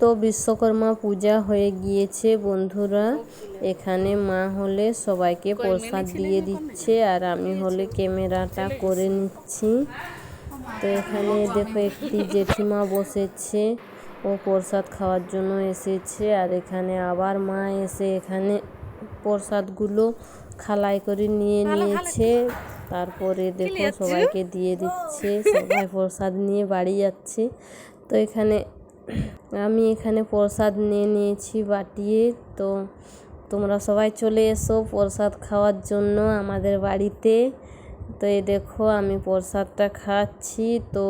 তো বিশ্বকর্মা পূজা হয়ে গিয়েছে বন্ধুরা। এখানে মা হলে সবাইকে প্রসাদ দিয়ে দিচ্ছে আর আমি হলে ক্যামেরাটা করে নিচ্ছি। তো এখানে দেখো একটি জেঠিমা বসেছে ও প্রসাদ খাওয়ার জন্য এসেছে আর এখানে আবার মা এসে এখানে প্রসাদগুলো খালাই করে নিয়ে নিয়েছে। তারপরে দেখো সবাইকে দিয়ে দিচ্ছে, সবাই প্রসাদ নিয়ে বাড়ি যাচ্ছে। তো এখানে আমি এখানে প্রসাদ নিয়ে নিয়েছি বাটিয়ে। তো তোমরা সবাই চলে এসো প্রসাদ খাওয়ার জন্য আমাদের বাড়িতে। তো এই দেখো আমি প্রসাদটা খাচ্ছি। তো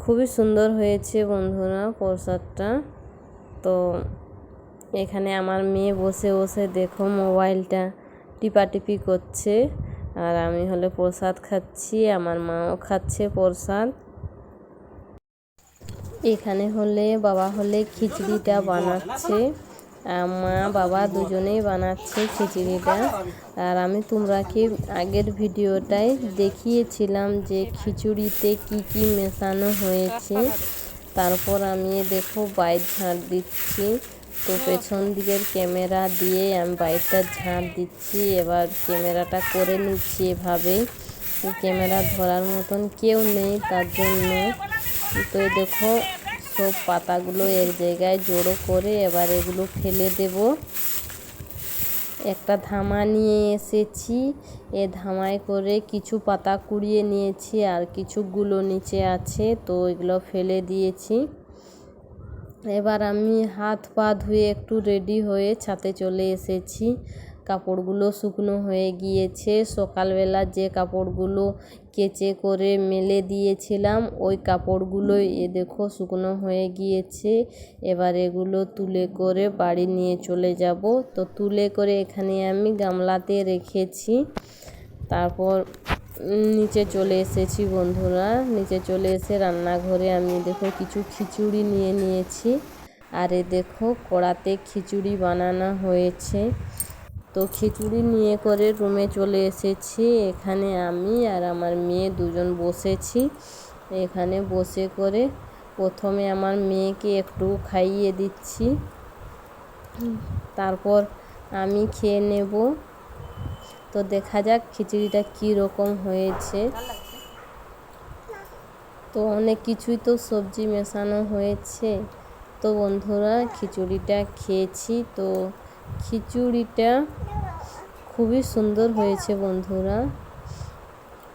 খুবই সুন্দর হয়েছে বন্ধুরা প্রসাদটা। তো এখানে আমার মেয়ে বসে বসে দেখো মোবাইলটা টিপাটিপি করছে। আর আমি হলে প্রসাদ খাচ্ছি, আমার মাও খাচ্ছে প্রসাদ। এখানে হলে বাবা হলে খিচড়িটা বানাচ্ছে। মা, বাবা দুজনেই বানাচ্ছে খিচড়িটা। আর আমি তোমরাকে আগের ভিডিওটায় দেখিয়েছিলাম যে খিচুড়িতে কি কি মেশানো হয়েছে। তারপর আমি দেখো বাইর ঝাড় দিচ্ছি। তো পেছন দিকের ক্যামেরা দিয়ে আমি বাইকটা ঝাঁট দিচ্ছি। এবার ক্যামেরাটা করে নিচ্ছি এভাবে। ক্যামেরা ধরার মতন কেউ নেই, তার জন্য তো দেখো, সব পাতাগুলো এক জায়গায় জড়ো করে এবার এগুলো ফেলে দেব। একটা ধামা নিয়ে এসেছি, এ ধামায় করে কিছু পাতা কুড়িয়ে নিয়েছি আর কিছুগুলো নিচে আছে, তো এগুলো ফেলে দিয়েছি। এবার আমি হাত পা ধুয়ে একটু রেডি হয়ে ছাতে চলে এসেছি। কাপড়গুলো শুকনো হয়ে গিয়েছে। সকালবেলা যে কাপড়গুলো কেচে করে মেলে দিয়েছিলাম। ওই কাপড়গুলো এ দেখো শুকনো হয়ে গিয়েছে। এবার এগুলো তুলে করে বাড়ি নিয়ে চলে যাব। তো তুলে করে এখানে আমি গামলাতে রেখেছি। তারপর নিচে চলে এসেছি বন্ধুরা। নিচে চলে এসে রান্নাঘরে আমি দেখো কিছু খিচুড়ি নিয়ে নিয়েছি। আরে দেখো কড়াতে খিচুড়ি বানানো হয়েছে। তো খিচুড়ি নিয়ে করে রুমে চলে এসেছি। এখানে আমি আর আমার মেয়ে দুজন বসেছি। এখানে বসে করে প্রথমে আমার মেয়েকে একটু খাইয়ে দিচ্ছি। তারপর আমি খেয়ে নেব। তো দেখা যাক খিচুড়িটা কী রকম হয়েছে। তো অনেক কিছুই তো সবজি মেশানো হয়েছে। তো বন্ধুরা, খিচুড়িটা খেয়েছি। তো খিচুড়িটা খুবই সুন্দর হয়েছে বন্ধুরা।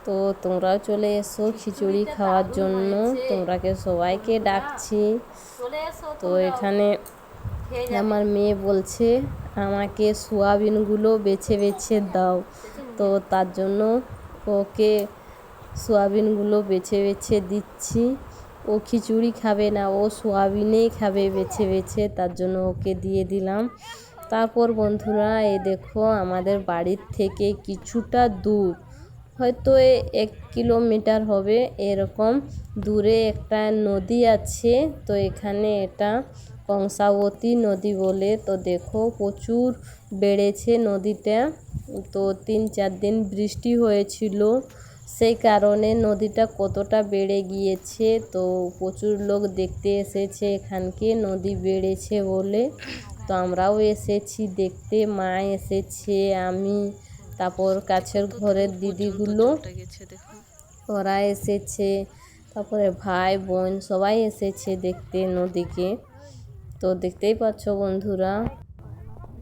তো তোমরাও চলে এসো খিচুড়ি খাওয়ার জন্য। তোমরাকে সবাইকে ডাকছি। তো এখানে আমার মেয়ে বলছে, আমাকে সোয়াবিনগুলো বেছে বেছে দাও। তো তার জন্য ওকে সোয়াবিনগুলো বেছে বেছে দিচ্ছি। ও খিচুড়ি খাবে না, ও সোয়াবিনেই খাবে বেছে বেছে। তার জন্য ওকে দিয়ে দিলাম। তারপর বন্ধুরা এ দেখো আমাদের বাড়ির থেকে কিছুটা দূর। হয়তো এক কিলোমিটার হবে, এরকম দূরে একটা নদী আছে। তো এখানে এটা কংসাবতী নদী বলে। তো দেখো প্রচুর বেড়েছে নদীটা। তো তিন চার দিন বৃষ্টি হয়েছিল, সেই কারণে নদীটা কতটা বেড়ে গিয়েছে। তো প্রচুর লোক দেখতে এসেছে এখানকে, নদী বেড়েছে বলে। তো আমরাও এসেছি দেখতে মা এসেছে আমি তারপর কাছের ঘরের দিদিগুলো। ওরা এসেছে তারপরে ভাই বোন সবাই এসেছে দেখতে নদীকে। তো দেখতেই পাচ্ছ বন্ধুরা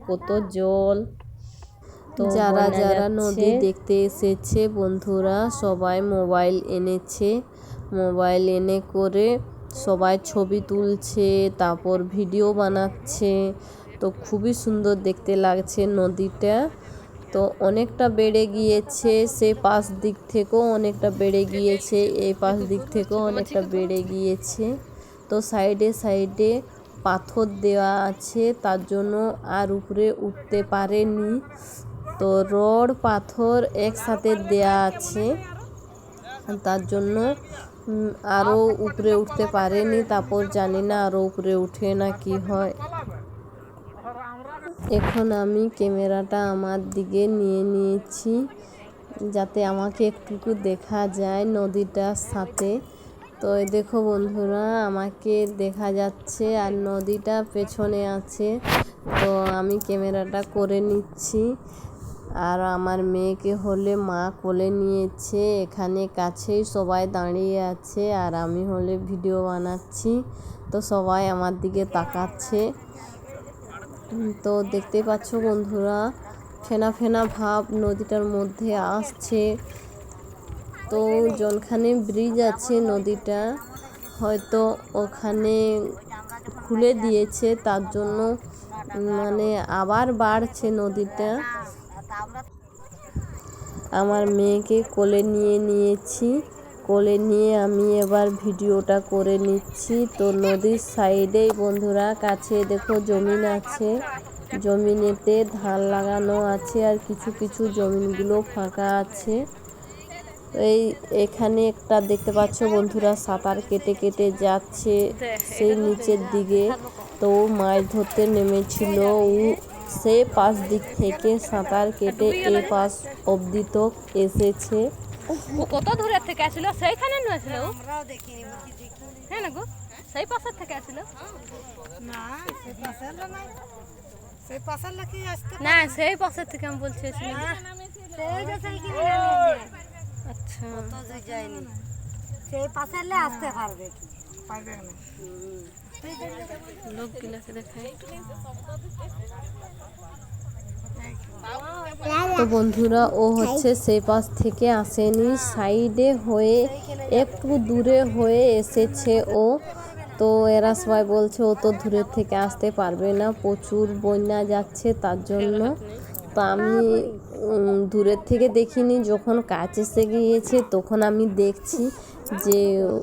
কত জল। তো যারা যারা নদী দেখতে এসেছে বন্ধুরা সবাই মোবাইল এনেছে। মোবাইল এনে করে সবাই ছবি তুলছে, তারপর ভিডিও বানাচ্ছে। তো খুবই সুন্দর দেখতে লাগছে নদীটা। তো অনেকটা বেড়ে গিয়েছে, সে পাশ দিক থেকেও অনেকটা বেড়ে গিয়েছে, এই পাশ দিক থেকেও অনেকটা বেড়ে গিয়েছে। তো সাইডে সাইডে পাথর দেওয়া আছে, তার জন্য আর উপরে উঠতে পারেনি। তো রড, পাথর একসাথে দেয়া আছে, তার জন্য আরও উপরে উঠতে পারেনি, তারপর জানি না আরও উপরে উঠে না কি হয়। এখন আমি ক্যামেরাটা আমার দিকে নিয়ে নিয়েছি, যাতে আমাকে একটুকু দেখা যায় নদীটার সাথে। তো দেখো বন্ধুরা, আমাকে দেখা যাচ্ছে আর নদীটা পেছনে আছে। তো আমি ক্যামেরাটা করে নিচ্ছি। আর আমার মেয়েকে হলে মা কোলে নিয়েছে, এখানে কাছেই সবাই দাঁড়িয়ে আছে আর আমি হলে ভিডিও বানাচ্ছি। তো সবাই আমার দিকে তাকাচ্ছে। তো দেখতে পাচ্ছ বন্ধুরা, ফেনা ফেনা ভাব নদীটার মধ্যে আসছে। তো জনখানে ব্রিজ আছে নদীটা, হয়তো ওখানে খুলে দিয়েছে, তার জন্য মানে আবার বাড়ছে নদীটা। আমার মেয়েকে কোলে নিয়ে নিয়েছি। কোলে নিয়ে আমি এবার ভিডিওটা করে নিচ্ছি। তো নদীর সাইডেই বন্ধুরা, কাছে দেখো জমিন আছে। জমিনেতে ধান লাগানো আছে আর কিছু কিছু জমিনগুলো ফাঁকা আছে। এই এখানে একটা দেখতে পাচ্ছ বন্ধুরা, সাঁতার কেটে কেটে যাচ্ছে। সেই নিচের দিকে তো মাছ ধরতে নেমেছিল। ও সে পাশ দিক থেকে সাঁতার কেটে এ পাশ অবধি তো এসেছে। কত দূরের থেকে আসছিল সেইখানে নয় আসছিল ও? আমরাও দেখিনি দেখি হ্যাঁ না গো সেই পাশের থেকে আসছিল না সেই পাশের নাই। সেই পাশের আসতে। না সেই পাশের থেকে আমি বলছি সেই যে সেইখানে আচ্ছা। তো যে যায়নি। সেই পাশের আসতে পারবে কি? পারবে না। তো বন্ধুরা, ও হচ্ছে সেই পাশ থেকে আসেনি, সাইডে হয়ে, একটু দূরে হয়ে এসেছে ও। তো এরা সবাই বলছে, ও তো দূরের থেকে আসতে পারবে না, প্রচুর বন্যা যাচ্ছে তার জন্য। তো আমি দূরের থেকে দেখিনি, যখন কাছ এসে গিয়েছে, তখন আমি দেখছি যে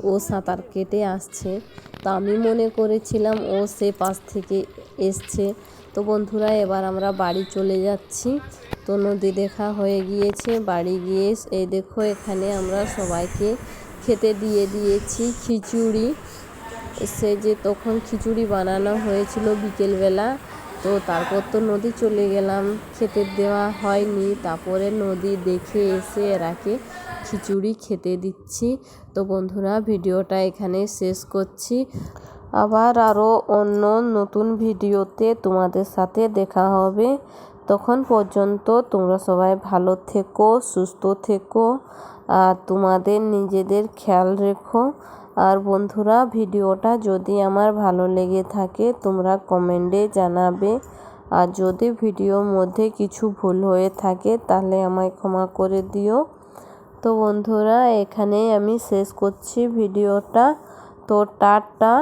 ও সাঁতার কেটে আসছে। তো আমি মনে করেছিলাম ও সে পাশ থেকে এসছে। তো বন্ধুরা, এবার আমরা বাড়ি চলে যাচ্ছি। তো নদী দেখা হয়ে গিয়েছে। বাড়ি গিয়ে এই দেখো, এখানে আমরা সবাইকে খেতে দিয়ে দিয়েছি খিচুড়ি। সে যে তখন খিচুড়ি বানানো হয়েছিল বিকেলবেলা তো তারপর তো নদী চলে গেলাম। খেতে দেওয়া হয়নি। তারপরে নদী দেখে এসে এরাকে খিচুড়ি খেতে দিচ্ছি। তো বন্ধুরা, ভিডিওটা এখানে শেষ করছি। আবার আরও অন্য নতুন ভিডিওতে তোমাদের সাথে দেখা হবে। তখন পর্যন্ত তোমরা সবাই ভালো থেকো, সুস্থ থেকো, আর তোমাদের নিজেদের খেয়াল রেখো। আর বন্ধুরা, ভিডিওটা যদি আমার ভালো লেগে থাকে, তোমরা কমেন্টে জানাবে। আর যদি ভিডিওর মধ্যে কিছু ভুল হয়ে থাকে, তাহলে আমায় ক্ষমা করে দিও। তো বন্ধুরা, এখানেই আমি শেষ করছি ভিডিওটা। তো টাটা।